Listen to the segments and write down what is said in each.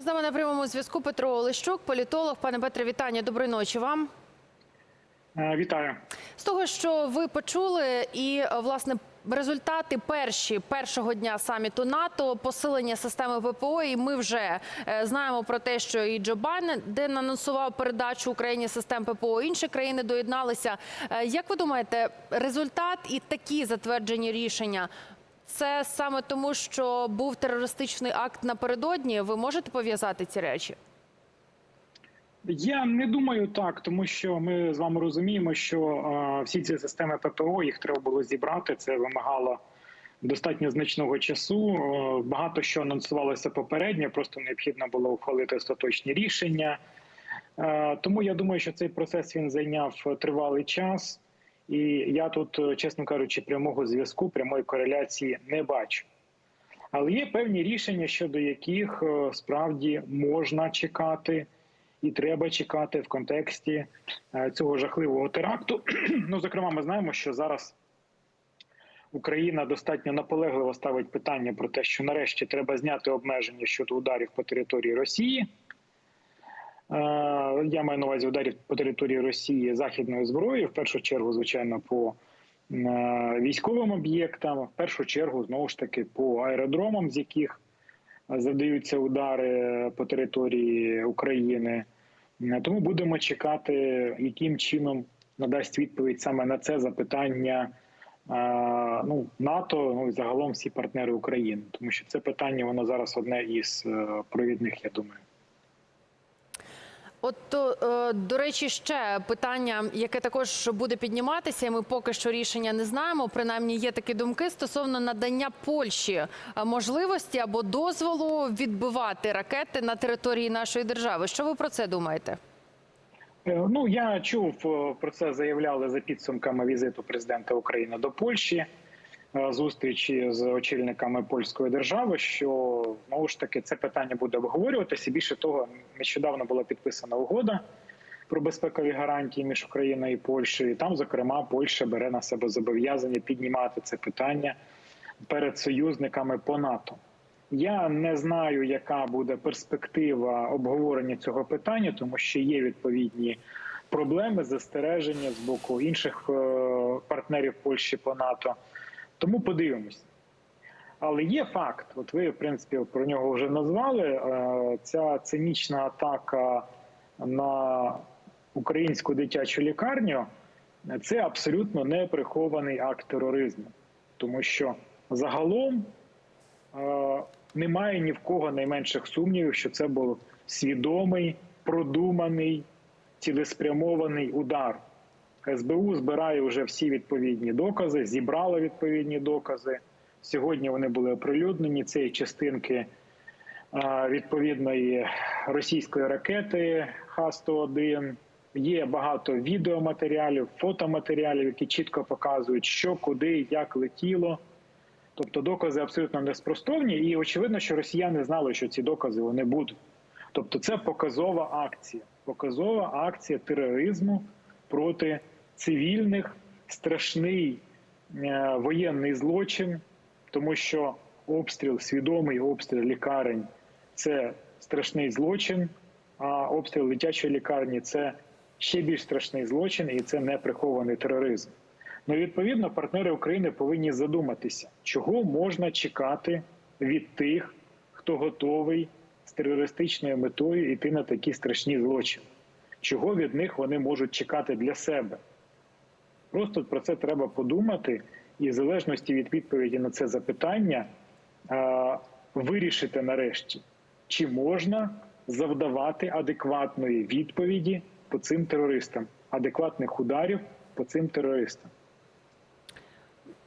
З нами на прямому зв'язку Петро Олещук, політолог. Пане Петре, вітання. Доброї ночі вам. Е, Вітаю. З того, що ви почули, і е, власне результати перші першого дня саміту НАТО, посилення системи ППО. І ми вже е, знаємо про те, що і Джо Байден анонсував передачу Україні систем ППО. Інші країни доєдналися. Як ви думаєте, результат і такі затверджені рішення? Це саме тому, що був терористичний акт напередодні. Ви можете пов'язати ці речі? Я не думаю так, тому що ми з вами розуміємо, що е, всі ці системи ППО їх треба було зібрати. Це вимагало достатньо значного часу. Е, багато що анонсувалося попередньо, просто необхідно було ухвалити остаточні рішення. Е, тому я думаю, що цей процес він зайняв тривалий час, і я тут, е, чесно кажучи, прямого зв'язку, прямої кореляції не бачу. Але є певні рішення, щодо яких е, справді можна чекати. І треба чекати в контексті е, цього жахливого теракту. Ну, зокрема, ми знаємо, що зараз Україна достатньо наполегливо ставить питання про те, що нарешті треба зняти обмеження щодо ударів по території Росії. Е, Я маю на увазі ударів по території Росії західною зброєю, в першу чергу, звичайно, по е, військовим об'єктам, в першу чергу, знову ж таки, по аеродромам, з яких завдаються удари по території України. Тому будемо чекати, яким чином надасть відповідь саме на це запитання е, ну, НАТО, ну і загалом всі партнери України, тому що це питання воно зараз одне із е, провідних, я думаю. От е, до речі, ще питання, яке також буде підніматися. Ми поки що рішення не знаємо. Принаймні є такі думки стосовно надання Польщі е, можливості або дозволу відбивати ракети на території нашої держави. Що ви про це думаєте? Е, Ну я чув про це заявляли за підсумками візиту президента України до Польщі. Е, Зустрічі з очільниками польської держави, що знову ж таки це питання буде обговорюватися. Більше того, нещодавно була підписана угода про безпекові гарантії між Україною і Польщею. І Там, зокрема, Польща бере на себе зобов'язання піднімати це питання перед союзниками по НАТО. Я не знаю, яка буде перспектива обговорення цього питання, тому що є відповідні проблеми, застереження з боку інших е, партнерів Польщі по НАТО. Тому подивимось. Але є факт, от ви, в принципі, про нього вже назвали. е, Ця цинічна атака на українську дитячу лікарню це абсолютно не прихований акт тероризму, тому що загалом е, немає ні в кого найменших сумнівів, що це був свідомий, продуманий, цілеспрямований удар. СБУ збирає вже всі відповідні докази, зібрала відповідні докази. Сьогодні вони були оприлюднені. Це частинки відповідної російської ракети Х-101. Є багато відеоматеріалів, фотоматеріалів, які чітко показують, що, куди, як летіло. Тобто докази абсолютно неспростовні, і очевидно, що росіяни знали, що ці докази вони будуть. Тобто, це показова акція, показова акція тероризму проти цивільних, страшний е, воєнний злочин, тому що обстріл, свідомий обстріл лікарень це страшний злочин, а обстріл дитячої лікарні це ще більш страшний злочин, і це не прихований тероризм. Ну, відповідно, партнери України повинні задуматися, чого можна чекати від тих, хто готовий з терористичною метою йти на такі страшні злочини. Чого від них вони можуть чекати для себе? Просто про це треба подумати, і в залежності від відповіді на це запитання е, вирішити нарешті, чи можна завдавати адекватної відповіді по цим терористам, адекватних ударів по цим терористам.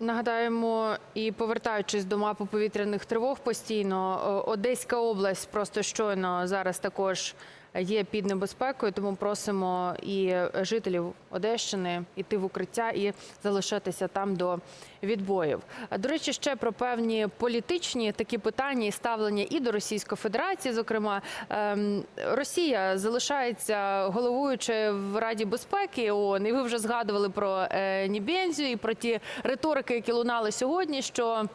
Нагадаємо, і повертаючись до мапи повітряних тривог постійно, Одеська область просто щойно зараз також є під небезпекою, тому просимо і жителів Одещини йти в укриття і залишатися там до відбоїв. До речі, ще про певні політичні такі питання і ставлення і до Російської Федерації. Зокрема, ем, Росія залишається головуючою в Раді безпеки ООН. І ви вже згадували про е, Нібензю і про ті риторики, які лунали сьогодні. що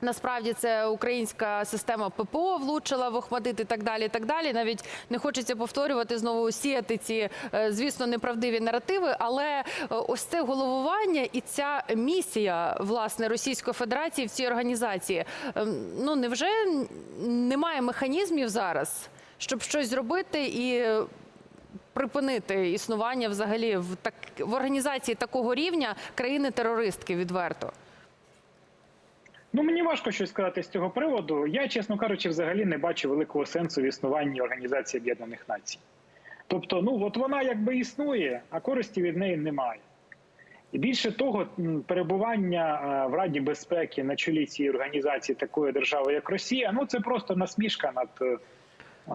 Насправді це українська система ППО влучила в Охмадит і так далі. і Так далі. Навіть не хочеться повторювати знову сіяти ці, е, звісно, неправдиві наративи. Але е, ось це головування і ця місія власне Російської Федерації в цій організації. ем, Ну невже немає механізмів зараз, щоб щось зробити і припинити існування взагалі в так в організації такого рівня країни-терористки відверто? Ну мені важко щось сказати з цього приводу. Я, чесно кажучи, взагалі не бачу великого сенсу в існуванні Організації Об'єднаних Націй. Тобто, ну от вона якби існує, а користі від неї немає. І більше того, перебування е, в Раді безпеки на чолі цієї організації такої держави, як Росія, ну це просто насмішка над, е,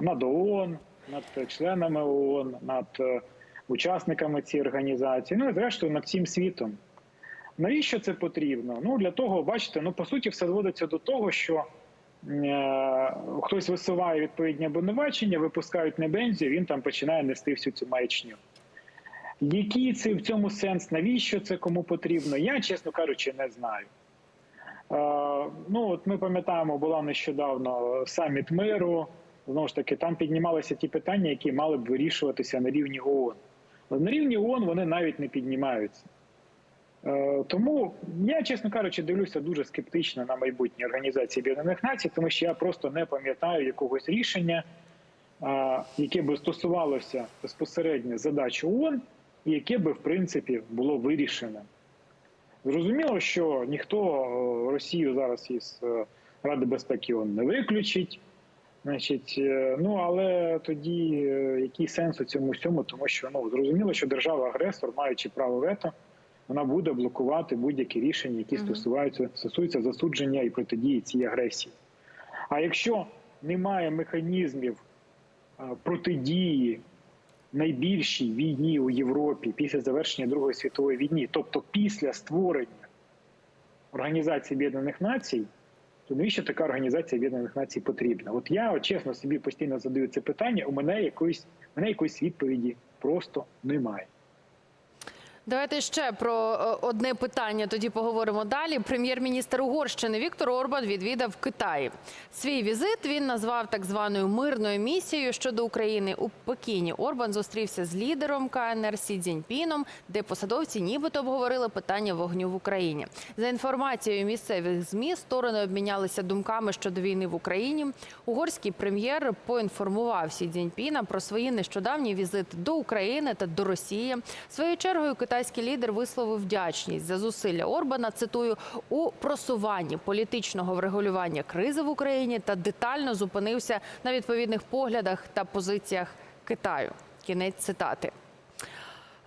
над ООН, над членами ООН, над е, учасниками цієї організації, ну і зрештою над всім світом. Навіщо це потрібно? Ну для того, бачите, ну по суті, все зводиться до того, що е, хтось висуває відповідні обвинувачення, випускають небензію, він там починає нести всю цю маячню. Який це в цьому сенс? Навіщо це кому потрібно? Я, чесно кажучи, не знаю. Е, ну, от ми пам'ятаємо, була нещодавно саміт миру. Знову ж таки, там піднімалися ті питання, які мали б вирішуватися на рівні ООН. На рівні ООН вони навіть не піднімаються. Е, Тому я, чесно кажучи, дивлюся дуже скептично на майбутнє Організації Об'єднаних Націй, тому що я просто не пам'ятаю якогось рішення, е, яке би стосувалося безпосередньо задач ООН, і яке би в принципі було вирішене. Зрозуміло, що ніхто е, Росію зараз із Ради безпеки ООН не виключить. Значить, ну але тоді який сенс у цьому всьому, тому що ну зрозуміло, що держава-агресор, маючи право вето, вона буде блокувати будь-які рішення, які стосуються стосуються засудження і протидії цій агресії. А якщо немає механізмів протидії найбільшій війні у Європі після завершення Другої світової війни, тобто після створення Організації Об'єднаних Націй, то навіщо така організація Об'єднаних Націй потрібна? От я от, чесно собі постійно задаю це питання. У мене якоїсь у мене якоїсь відповіді просто немає. Давайте ще про е, одне питання. Тоді поговоримо далі. Прем'єр-міністр Угорщини Віктор Орбан відвідав Китай. Свій візит він назвав так званою мирною місією щодо України у Пекіні. Орбан зустрівся з лідером КНР Сі Цзіньпіном, де посадовці нібито обговорили питання вогню в Україні. За інформацією місцевих змі, сторони обмінялися думками щодо війни в Україні. Угорський прем'єр поінформував Сі Цзіньпіна про свої нещодавні візити до України та до Росії. Своєю чергою китайський лідер висловив вдячність за зусилля Орбана. Цитую у просуванні політичного врегулювання кризи в Україні та детально зупинився на відповідних поглядах та позиціях Китаю. Кінець цитати.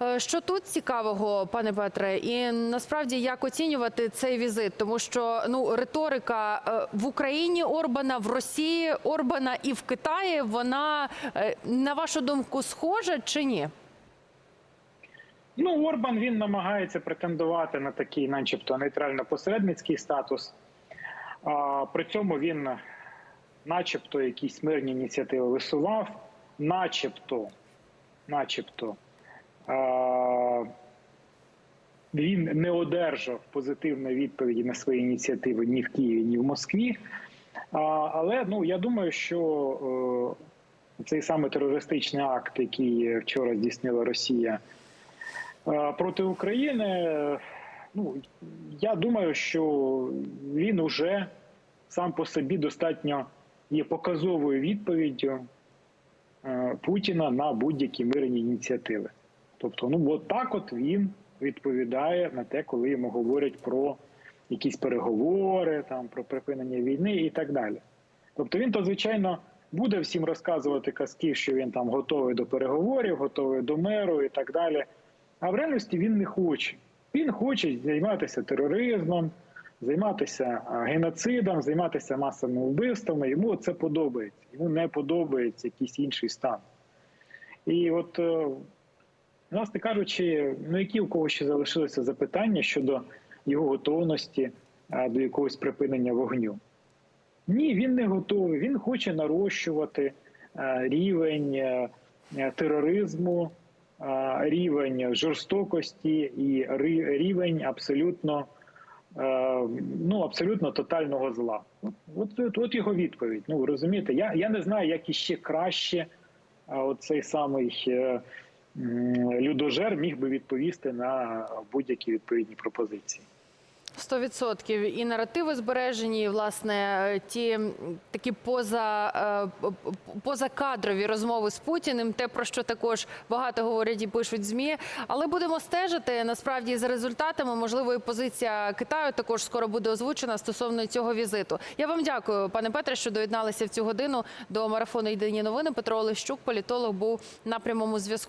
Е, Що тут цікавого, пане Петре, і насправді як оцінювати цей візит, тому що ну риторика е, в Україні Орбана, в Росії Орбана і в Китаї вона е, на вашу думку схожа чи ні? Ну, Орбан він намагається претендувати на такий, начебто, нейтрально-посередницький статус. А, при цьому він, начебто, якісь мирні ініціативи висував, начебто, начебто, а, він не одержав позитивної відповіді на свої ініціативи ні в Києві, ні в Москві. А, але ну, я думаю, що е, цей саме терористичний акт, який вчора здійснила Росія. Проти України. Ну я думаю, що він уже сам по собі достатньо є показовою відповіддю е, Путіна на будь-які мирні ініціативи. Тобто, ну от так от він відповідає на те, коли йому говорять про якісь переговори, там про припинення війни і так далі. Тобто він то, звичайно, буде всім розказувати казки, що він там готовий до переговорів, готовий до миру і так далі. А в реальності він не хоче. Він хоче займатися тероризмом, займатися геноцидом, займатися масовими вбивствами. Йому це подобається. Йому не подобається якийсь інший стан. І от, е, власне кажучи, ну які у кого ще залишилися запитання щодо його готовності до якогось припинення вогню? Ні, він не готовий. Він хоче нарощувати рівень е, е, тероризму рівень жорстокості і рівень абсолютно ну абсолютно тотального зла. От, от, от, його відповідь. Ну розумієте, я, я не знаю, як іще краще а, оцей самий е, людожер міг би відповісти на будь-які відповідні пропозиції. 100% і наративи збережені, і, власне, ті такі поза, е, позакадрові розмови з Путіним, те, про що також багато говорять і пишуть ЗМІ. Але будемо стежити насправді за результатами. Можливо, і позиція Китаю також скоро буде озвучена стосовно цього візиту. Я вам дякую, пане Петре, що доєдналися в цю годину до марафону Єдині новини. Петро Олещук, політолог, був на прямому зв'язку.